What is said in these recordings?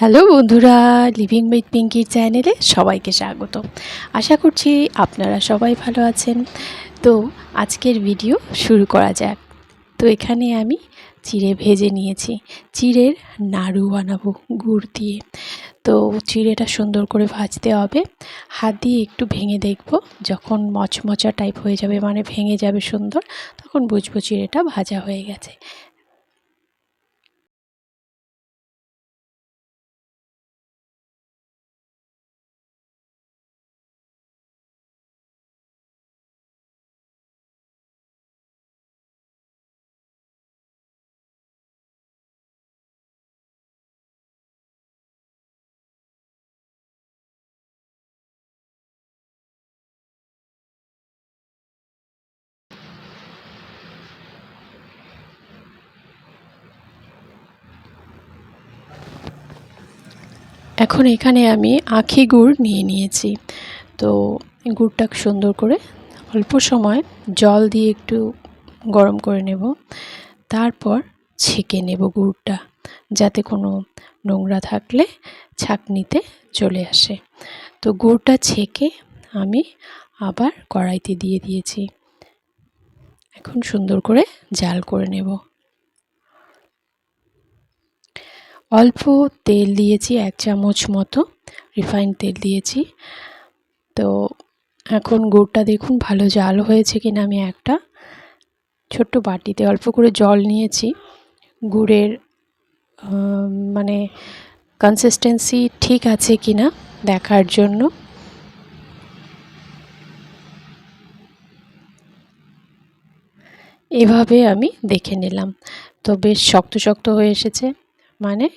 Hello বন্ধুরা living with পিঙ্কির চ্যানেলে সবাইকে স্বাগত। আশা করছি আপনারা সবাই ভালো আছেন। তো আজকের ভিডিও শুরু করা যাক। তো এখানে আমি চিড়ে ভেজে নিয়েছি। চিড়ের নাড়ু বানাবো গুড় দিয়ে। তো চিড়েটা সুন্দর করে ভাজতে হবে। হাত দিয়ে একটু ভেঙে দেখব। যখন মচমচা টাইপ হয়ে যাবে মানে ভেঙে যাবে সুন্দর, তখন বুঝব চিড়েটা ভাজা হয়ে গেছে। এখন এখানে আমি আখি গুড় নিয়ে নিয়েছি। তো গুড়টা সুন্দর করে অল্প সময় জল দিয়ে একটু গরম করে নেব। তারপর ছেঁকে নেব গুড়টা যাতে কোনো নোংরা থাকলে ছাঁকনিতে চলে আসে। তো গুড়টা ছেঁকে আমি আবার কড়াইতে দিয়ে দিয়েছি। এখন সুন্দর করে জাল করে নেব। অল্প তেল দিয়েছি, এক চামচ মতো রিফাইন তেল দিয়েছি। তো এখন গুড়টা দেখুন ভালো জাল হয়েছে কিনা আমি একটা। ছোট্ট বাটিতে অল্প করে জল নিয়েছি। গুড়ের মানে কনসিস্টেন্সি ঠিক আছে কি না দেখার জন্য। এভাবে আমি দেখে নিলাম। তো বেশ শক্ত শক্ত হয়ে এসেছে। মানে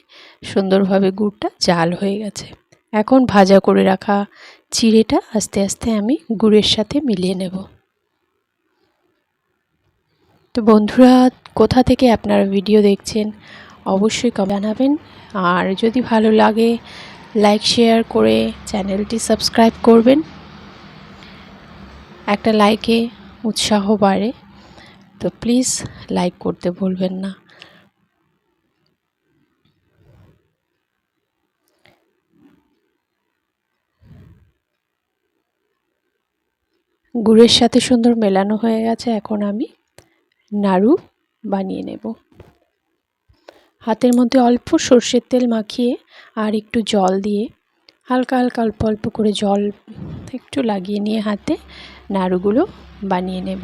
সুন্দরভাবে গুড়টা জাল হয়ে গেছে। এখন ভাজা করে রাখা চিড়েটা আস্তে আস্তে আমি গুড়ের সাথে মিলিয়ে নেব। তো বন্ধুরা, কোথা থেকে আপনারা ভিডিও দেখছেন অবশ্যই জানাবেন। আর যদি ভালো লাগে, লাইক, শেয়ার করে চ্যানেলটি সাবস্ক্রাইব করবেন। একটা লাইকে উৎসাহ বাড়ে। তো প্লিজ লাইক করতে ভুলবেন না। গুড়ের সাথে সুন্দর মেলানো হয়ে গেছে, এখন আমি নাড়ু বানিয়ে নেব। হাতের মধ্যে অল্প সর্ষের তেল মাখিয়ে আর একটু জল দিয়ে হালকা হালকা অল্প অল্প করে জল একটু লাগিয়ে নিয়ে হাতে নাড়ুগুলো বানিয়ে নেব।